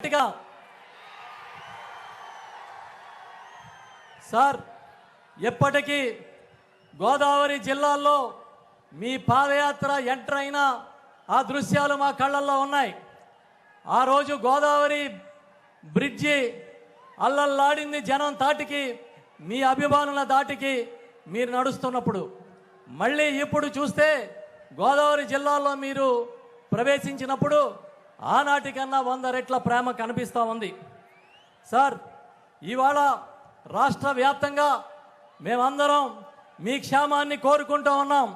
గట్టిగా. సార్ ఎప్పటికీ గోదావరి జిల్లాల్లో మీ పాదయాత్ర ఎంటర్ అయిన ఆ దృశ్యాలు మా కళ్ళల్లో ఉన్నాయి. ఆ రోజు గోదావరి బ్రిడ్జి అల్లల్లాడింది జనం తాటికి మీ అభిమానుల దాటికి మీరు నడుస్తున్నప్పుడు. మళ్ళీ ఇప్పుడు చూస్తే గోదావరి జిల్లాలో మీరు ప్రవేశించినప్పుడు ఆనాటికన్నా వంద రెట్ల ప్రేమ కనిపిస్తూ ఉంది. సార్ ఇవాళ రాష్ట్ర వ్యాప్తంగా మేమందరం మీ క్షేమాన్ని కోరుకుంటూ ఉన్నాం.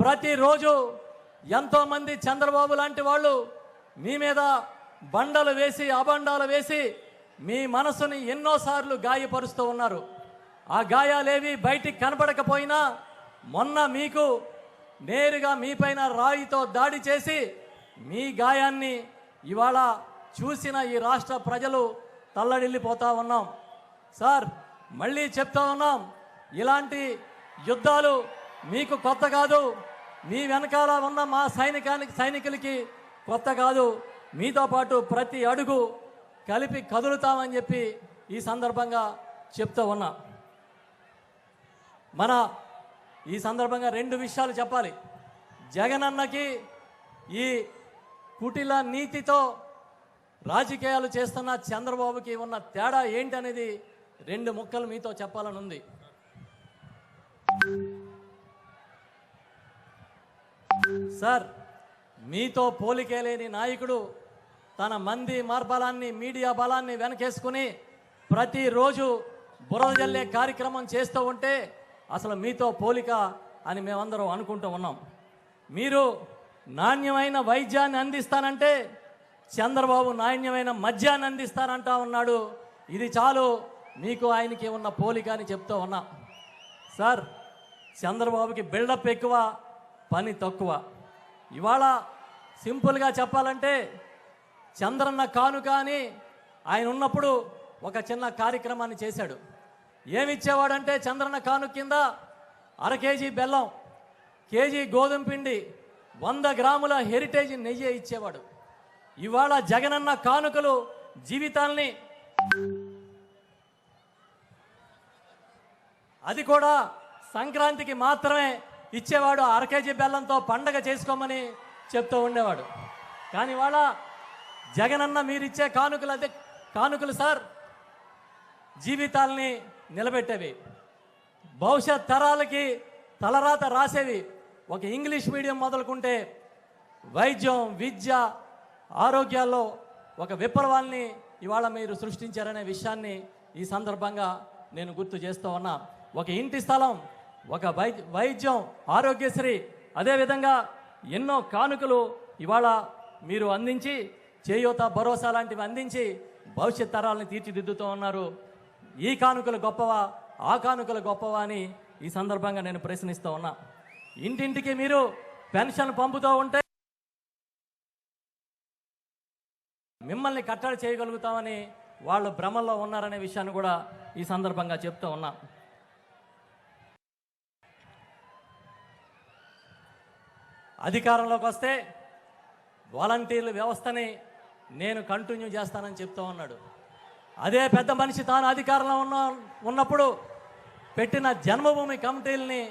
ప్రతిరోజు ఎంతోమంది చంద్రబాబు లాంటి వాళ్ళు మీ మీద బండలు వేసి అబండాలు వేసి మీ మనసుని ఎన్నోసార్లు గాయపరుస్తూ ఉన్నారు. ఆ గాయాలేవి బయటికి కనపడకపోయినా మొన్న మీకు నేరుగా మీపైన రాయితో దాడి చేసి మీ గాయాన్ని ఇవాళ చూసిన ఈ రాష్ట్ర ప్రజలు తల్లడిల్లిపోతా ఉన్నాం. సార్ మళ్ళీ చెప్తా ఉన్నాం ఇలాంటి యుద్ధాలు మీకు కొత్త కాదు. మీ వెనకాల ఉన్న మా సైనికానికి సైనికులకి కొత్త కాదు. మీతో పాటు ప్రతి అడుగు కలిపి కదులుతామని చెప్పి ఈ సందర్భంగా చెప్తూ ఉన్నా. మన ఈ సందర్భంగా రెండు విషయాలు చెప్పాలి. జగనన్నకి ఈ కుటిల నీతితో రాజకీయాలు చేస్తున్న చంద్రబాబుకి ఉన్న తేడా ఏంటనేది రెండు ముక్కలు మీతో చెప్పాలని ఉంది సార్ మీతో పోలికే లేని నాయకుడు తన మంది మార్బలాన్ని మీడియా బలాన్ని వెనకేసుకుని ప్రతిరోజు బురద జల్లే కార్యక్రమం చేస్తూ ఉంటే అసలు మీతో పోలిక అని మేమందరం అనుకుంటూ ఉన్నాం. మీరు నాణ్యమైన వైద్యాన్ని అందిస్తానంటే చంద్రబాబు నాణ్యమైన మద్యాన్ని అందిస్తానంటా ఉన్నాడు. ఇది చాలు. మీకు ఆయనకి ఉన్న పోలిక అని చెప్తూ ఉన్నా. సార్ చంద్రబాబుకి బిల్డప్ ఎక్కువ పని తక్కువ. ఇవాళ సింపుల్గా చెప్పాలంటే చంద్రన్న కానుక అని ఆయన ఉన్నప్పుడు ఒక చిన్న కార్యక్రమాన్ని చేశాడు. ఏమిచ్చేవాడంటే చంద్రన్న కానుక కింద అర కేజీ బెల్లం కేజీ గోధుమ పిండి వంద గ్రాముల హెరిటేజ్ నెయ్యి ఇచ్చేవాడు. ఇవాళ జగనన్న కానుకలు జీవితాల్ని అది కూడా సంక్రాంతికి మాత్రమే ఇచ్చేవాడు. అరకేజీ బెల్లంతో పండగ చేసుకోమని చెప్తూ ఉండేవాడు. కానీ ఇవాళ జగనన్న మీరిచ్చే కానుకలు అదే కానుకలు సార్ జీవితాల్ని నిలబెట్టేవి. భవిష్యత్ తరాలకి తలరాత రాసేవి. ఒక ఇంగ్లీష్ మీడియం మొదలుకుంటే వైద్యం విద్య ఆరోగ్యాల్లో ఒక విప్లవాల్ని ఇవాళ మీరు సృష్టించారనే విషయాన్ని ఈ సందర్భంగా నేను గుర్తు చేస్తూ ఉన్నా. ఒక ఇంటి స్థలం ఒక వై వైద్యం ఆరోగ్యశ్రీ అదేవిధంగా ఎన్నో కానుకలు ఇవాళ మీరు అందించి చేయూత భరోసా లాంటివి అందించి భవిష్యత్ తరాలను తీర్చిదిద్దుతూ ఉన్నారు. ఈ కానుకలు గొప్పవా ఆ కానుకలు గొప్పవా అని ఈ సందర్భంగా నేను ప్రశ్నిస్తూ ఉన్నా. ఇంటింటికి మీరు పెన్షన్ పంపుతూ ఉంటే మిమ్మల్ని కట్టడి చేయగలుగుతామని వాళ్ళు భ్రమల్లో ఉన్నారనే విషయాన్ని కూడా ఈ సందర్భంగా చెప్తూ ఉన్నా. అధికారంలోకి వస్తే వాలంటీర్ల వ్యవస్థని నేను కంటిన్యూ చేస్తానని చెప్తూ ఉన్నాడు. అదే పెద్ద మనిషి తాను అధికారంలో ఉన్న ఉన్నప్పుడు పెట్టిన జన్మభూమి కమిటీల్ని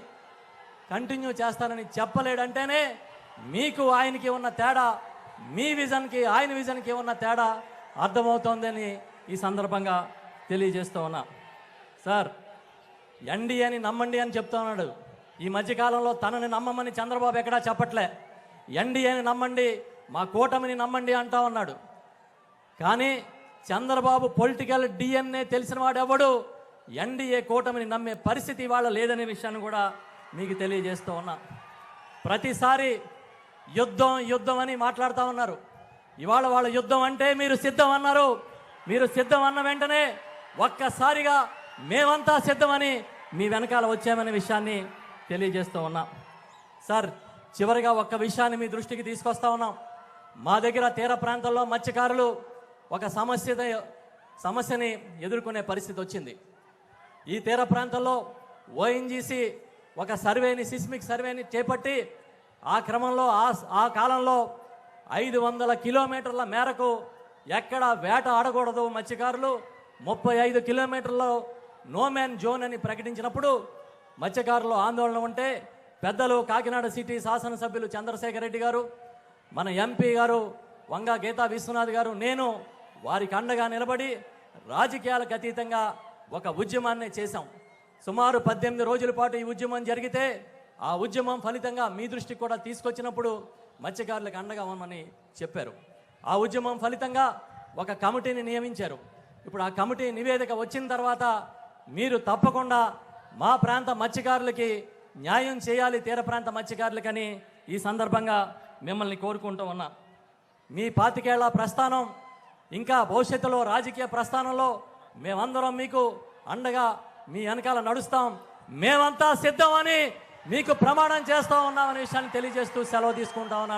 కంటిన్యూ చేస్తానని చెప్పలేడంటేనే మీకు ఆయనకి ఉన్న తేడా మీ విజన్కి ఆయన విజన్కి ఉన్న తేడా అర్థమవుతోందని ఈ సందర్భంగా తెలియజేస్తూ ఉన్నా. సార్ ఎన్డీఏని నమ్మండి అని చెప్తా ఉన్నాడు. ఈ మధ్యకాలంలో తనని నమ్మమని చంద్రబాబు ఎక్కడా చెప్పట్లే. ఎన్డీఏని నమ్మండి మా కూటమిని నమ్మండి అంటా ఉన్నాడు. కానీ చంద్రబాబు పొలిటికల్ డిఎన్ఏ తెలిసిన వాడెవడు? ఎన్డీఏ కూటమిని నమ్మే పరిస్థితి ఇవాళ లేదనే విషయాన్ని కూడా మీకు తెలియజేస్తూ ఉన్నా. ప్రతిసారి యుద్ధం యుద్ధం అని మాట్లాడుతూ ఉన్నారు. ఇవాళ వాళ్ళ యుద్ధం అంటే మీరు సిద్ధం అన్నారు. మీరు సిద్ధం అన్న వెంటనే ఒక్కసారిగా మేమంతా సిద్ధమని మీ వెనకాల వచ్చామనే విషయాన్ని తెలియజేస్తూ ఉన్నాం. సార్ చివరిగా ఒక్క విషయాన్ని మీ దృష్టికి తీసుకొస్తా ఉన్నాం. మా దగ్గర తీర ప్రాంతంలో మత్స్యకారులు ఒక సమస్య సమస్యని ఎదుర్కొనే పరిస్థితి వచ్చింది. ఈ తీర ప్రాంతంలో ఓఎన్జీసీ ఒక సర్వేని సిస్మిక్ సర్వేని చేపట్టి ఆ క్రమంలో ఆ ఆ కాలంలో ఐదు వందల కిలోమీటర్ల మేరకు ఎక్కడ వేట ఆడకూడదు మత్స్యకారులు. ముప్పై ఐదు కిలోమీటర్లో నోమ్యాన్ జోన్ అని ప్రకటించినప్పుడు మత్స్యకారులు ఆందోళన ఉంటే పెద్దలు కాకినాడ సిటీ శాసనసభ్యులు చంద్రశేఖర్ రెడ్డి గారు మన ఎంపీ గారు వంగ గీతా విశ్వనాథ్ గారు నేను వారికి అండగా నిలబడి రాజకీయాలకు అతీతంగా ఒక ఉద్యమాన్ని చేశాం. సుమారు పద్దెనిమిది రోజుల పాటు ఈ ఉద్యమం జరిగితే ఆ ఉద్యమం ఫలితంగా మీ దృష్టికి కూడా తీసుకొచ్చినప్పుడు మత్స్యకారులకు అండగా ఉన్నామని చెప్పారు. ఆ ఉద్యమం ఫలితంగా ఒక కమిటీని నియమించారు. ఇప్పుడు ఆ కమిటీ నివేదిక వచ్చిన తర్వాత మీరు తప్పకుండా మా ప్రాంత మత్స్యకారులకి న్యాయం చేయాలి తీర ప్రాంత మత్స్యకారులకని ఈ సందర్భంగా మిమ్మల్ని కోరుకుంటూ ఉన్నా. మీ పాతికేళ్ళ ప్రస్థానం ఇంకా భవిష్యత్తులో రాజకీయ ప్రస్థానంలో మేమందరం మీకు అండగా మీ వెనకాల నడుస్తాం. మేమంతా సిద్ధమని మీకు ప్రమాణం చేస్తా ఉన్నామనే విషయాన్ని తెలియజేస్తూ సెలవు తీసుకుంటా ఉన్నాను.